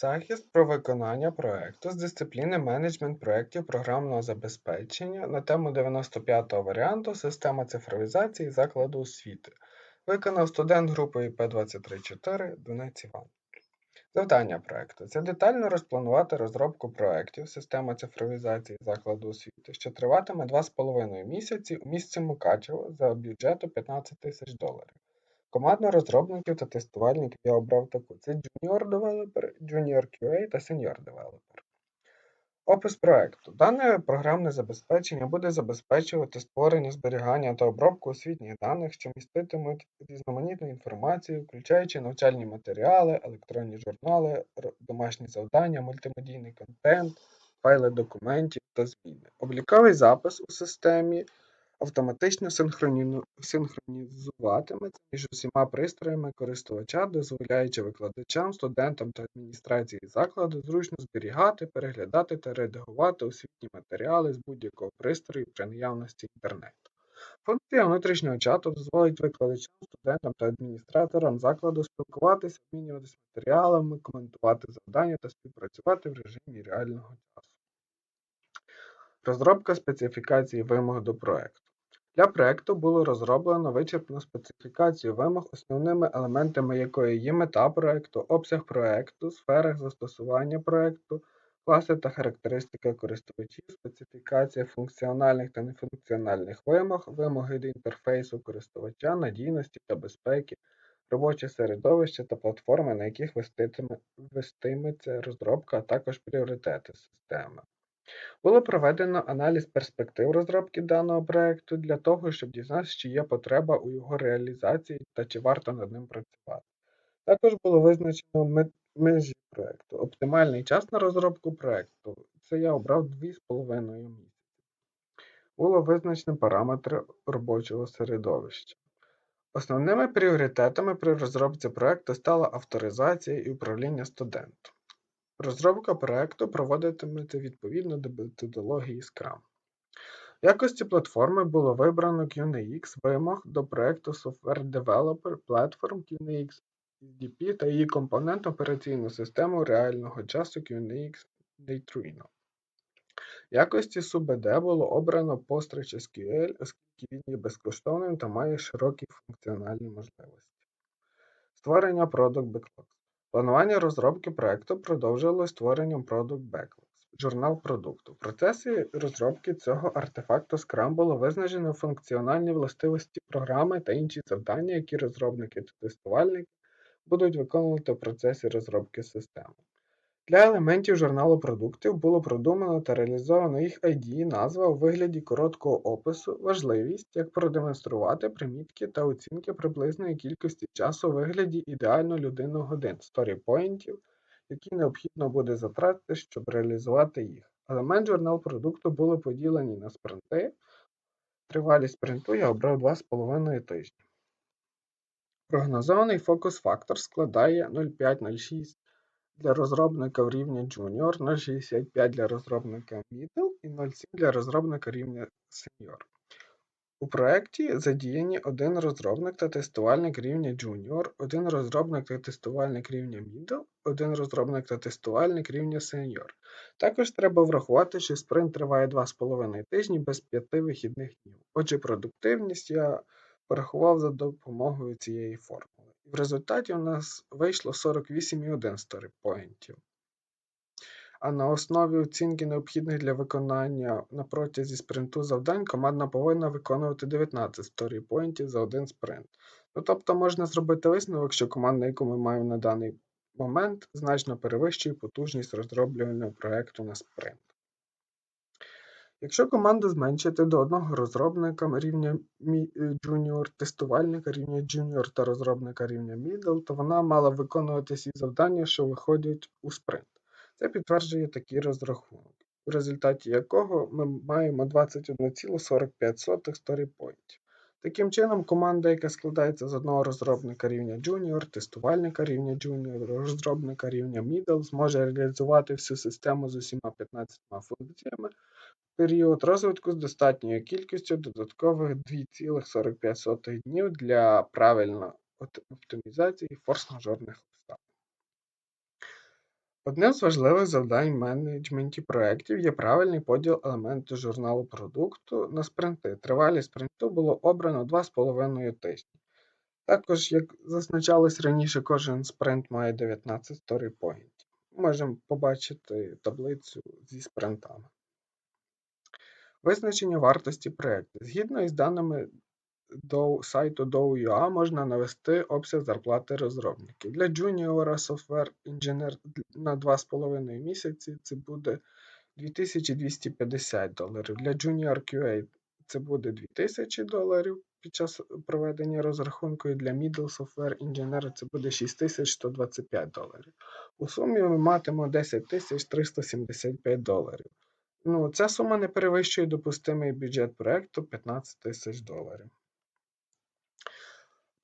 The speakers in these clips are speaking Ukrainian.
Захист про виконання проекту з дисципліни менеджмент проєктів програмного забезпечення на тему 95-го варіанту Система цифровізації закладу освіти. Виконав студент групи ІП-234 Донець Іван. Завдання проекту це детально розпланувати розробку проєктів Система цифровізації закладу освіти, що триватиме 2,5 місяці у місці Мукачево за бюджету 15 тисяч доларів. Команда розробників та тестувальників я обрав таку: це Junior Developer, Junior QA та Senior Developer. Опис проекту. Дане програмне забезпечення буде забезпечувати створення, зберігання та обробку освітніх даних, що міститимуть різноманітну інформацію, включаючи навчальні матеріали, електронні журнали, домашні завдання, мультимедійний контент, файли документів та зміни. Обліковий запис у системі автоматично синхронізуватиметься між усіма пристроями користувача, дозволяючи викладачам, студентам та адміністрації закладу зручно зберігати, переглядати та редагувати освітні матеріали з будь-якого пристрою при наявності інтернету. Функція внутрішнього чату дозволить викладачам, студентам та адміністраторам закладу спілкуватися, обмінюватися матеріалами, коментувати завдання та співпрацювати в режимі реального часу. Розробка специфікації вимог до проекту. Для проекту було розроблено вичерпну специфікацію вимог, основними елементами якої є мета проекту, обсяг проекту, сфера застосування проекту, класи та характеристики користувачів, специфікація функціональних та нефункціональних вимог, вимоги до інтерфейсу користувача, надійності та безпеки, робоче середовище та платформи, на яких вестиметься розробка, а також пріоритети системи. Було проведено аналіз перспектив розробки даного проекту для того, щоб дізнатися, чи є потреба у його реалізації та чи варто над ним працювати. Також було визначено межі проекту. Оптимальний час на розробку проекту. Це я обрав 2,5 місяці. Було визначено параметри робочого середовища. Основними пріоритетами при розробці проекту стала авторизація і управління студентом. Розробка проекту проводитиметься відповідно до методології Scrum. В якості платформи було вибрано QNX вимог до проекту Software Developer Platform QNX SDP та її компонент операційну систему реального часу QNX Neutrino. В якості SUBD було обрано Postgres SQL, оскільки він є безкоштовним та має широкі функціональні можливості. Створення Product Backlogs. Планування розробки проекту продовжилось створенням Product Backlogs – журнал продукту. В процесі розробки цього артефакту Scrum було визначено функціональні властивості програми та інші завдання, які розробники та тестувальники будуть виконувати в процесі розробки системи. Для елементів журналу продуктів було продумано та реалізовано їх ID, назва у вигляді короткого опису, важливість, як продемонструвати примітки та оцінки приблизної кількості часу у вигляді ідеально людину годин сторіпоінтів, які необхідно буде затратити, щоб реалізувати їх. Елемент журнал продукту були поділені на спринти. Тривалість спринту я обрав 2,5 тижні. Прогнозований фокус-фактор складає 0,5-0,6 для розробника рівня Junior, 0,65 для розробника Middle і 0,7 для розробника рівня Senior. У проєкті задіяні один розробник та тестувальник рівня Junior, один розробник та тестувальник рівня Middle, один розробник та тестувальник рівня Senior. Також треба врахувати, що спринт триває 2,5 тижні без 5 вихідних днів. Отже, продуктивність я порахував за допомогою цієї формули. І в результаті у нас вийшло 48,1 сторіпоінтів. А на основі оцінки необхідних для виконання на протязі спринту завдань команда повинна виконувати 19 сторіпоінтів за один спринт. Ну, Тобто можна зробити висновок, що команда, яку ми маємо на даний момент, значно перевищує потужність розроблювального проєкту на спринт. Якщо команду зменшити до одного розробника рівня Junior, тестувальника рівня Junior та розробника рівня Middle, то вона мала виконувати всі завдання, що виходять у спринт. Це підтверджує такий розрахунок, у результаті якого ми маємо 21,45 сторіпоінтів. Таким чином, команда, яка складається з одного розробника рівня Junior, тестувальника рівня Junior, розробника рівня Middle, зможе реалізувати всю систему з усіма 15 функціями в період розвитку з достатньою кількістю додаткових 2,45 днів для правильної оптимізації форс-мажорних. Одним з важливих завдань в менеджменті проєктів є правильний поділ елементу журналу продукту на спринти. Тривалість спринту було обрано 2,5 тижні. Також, як зазначалось раніше, кожен спринт має 19 сторіпоінтів. Можемо побачити таблицю зі спринтами. Визначення вартості проєкту. Згідно із даними сайту Dow.ua можна навести обсяг зарплати розробників. Для Junior Software Engineer на 2,5 місяці це буде 2250 доларів. Для Junior QA це буде 2000 доларів під час проведення розрахунку, і для Middle Software Engineer це буде 6125 доларів. У сумі ми матимемо 10375 доларів. Ну, Ця сума не перевищує допустимий бюджет проєкту 15 тисяч доларів.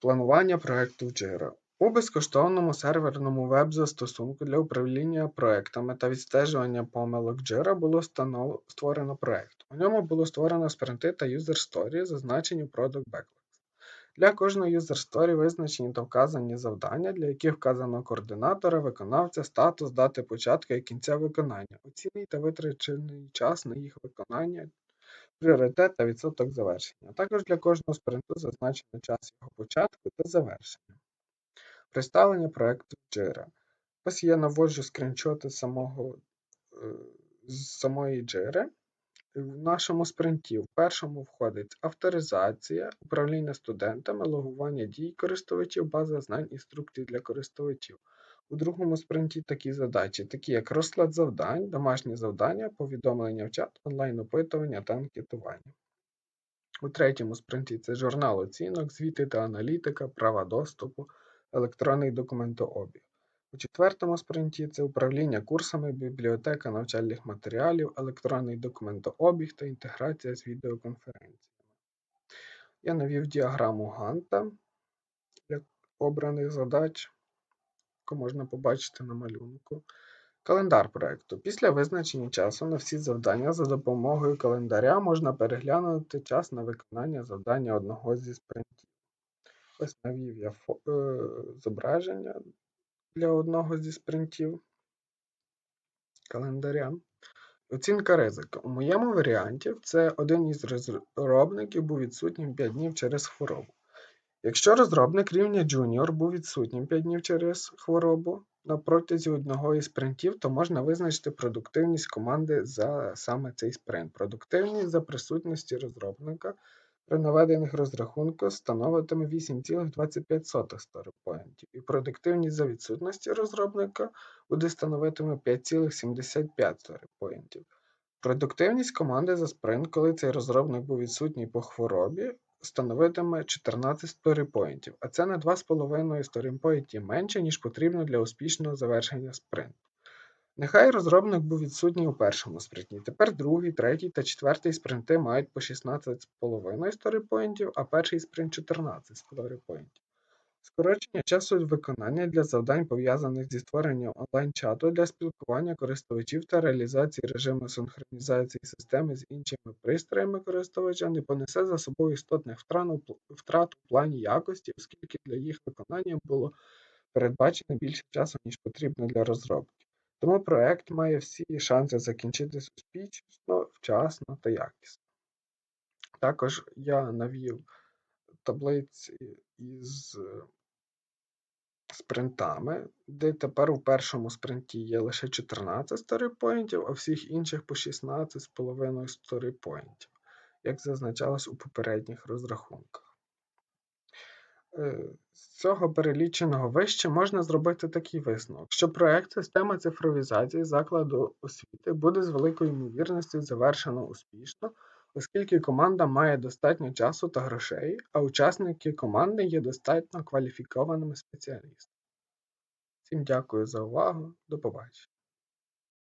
Планування проєкту в Jira. У безкоштовному серверному веб-застосунку для управління проектами та відстежування помилок Jira було створено проєкт. У ньому було створено спринти та user story, зазначені в Product Backlogs. Для кожної user story визначені та вказані завдання, для яких вказано координатора, виконавця, статус, дати початку і кінця виконання, оцінний та витрачений час на їх виконання пріоритет та відсоток завершення. Також для кожного спринту зазначено час його початку та завершення. Представлення проєкту Jira. Ось я наводжу скріншоти самого, е, з самої Jira. В нашому спринті в першому входить авторизація, управління студентами, логування дій користувачів, база знань інструкцій для користувачів. У другому спринті такі задачі, такі як розклад завдань, домашні завдання, повідомлення в чат, онлайн-опитування та анкетування. У третьому спринті це журнал оцінок, звіти та аналітика, права доступу, електронний документообіг. У четвертому спринті це управління курсами, бібліотека навчальних матеріалів, електронний документообіг та інтеграція з відеоконференціями. Я навів діаграму Ганта для обраних задач можна побачити на малюнку. Календар проєкту. Після визначення часу на всі завдання за допомогою календаря можна переглянути час на виконання завдання одного зі спринтів. Ось навів я е, зображення для одного зі спринтів календаря. Оцінка ризику. У моєму варіанті це один із розробників був відсутнім 5 днів через хворобу. Якщо розробник рівня Junior був відсутнім 5 днів через хворобу на протязі одного із спринтів, то можна визначити продуктивність команди за саме цей спринт. Продуктивність за присутності розробника при наведених розрахунках становитиме 8,25 сторіпоінтів, і продуктивність за відсутності розробника буде становитиме 5,75 сторіпоінтів. Продуктивність команди за спринт, коли цей розробник був відсутній по хворобі, становитиме 14 сторіпоінтів, а це на 2,5 сторіпоінті менше, ніж потрібно для успішного завершення спринту. Нехай розробник був відсутній у першому спринті. Тепер другий, третій та четвертий спринти мають по 16,5 сторіпоінтів, а перший спринт 14 сторіпоінтів. Скорочення часу виконання для завдань, пов'язаних зі створенням онлайн-чату для спілкування користувачів та реалізації режиму синхронізації системи з іншими пристроями користувача не понесе за собою істотних втрат у плані якості, оскільки для їх виконання було передбачено більше часу, ніж потрібно для розробки. Тому проект має всі шанси закінчитись успішно, вчасно та якісно. Також я навів таблиці із спринтами, де тепер у першому спринті є лише 14 сторіпоінтів, а всіх інших по 16,5 сторіпоінтів, як зазначалось у попередніх розрахунках. Е, з цього переліченого вище можна зробити такий висновок, що проект система цифровізації закладу освіти буде з великою ймовірністю завершено успішно оскільки команда має достатньо часу та грошей, а учасники команди є достатньо кваліфікованими спеціалістами. Всім дякую за увагу. До побачення.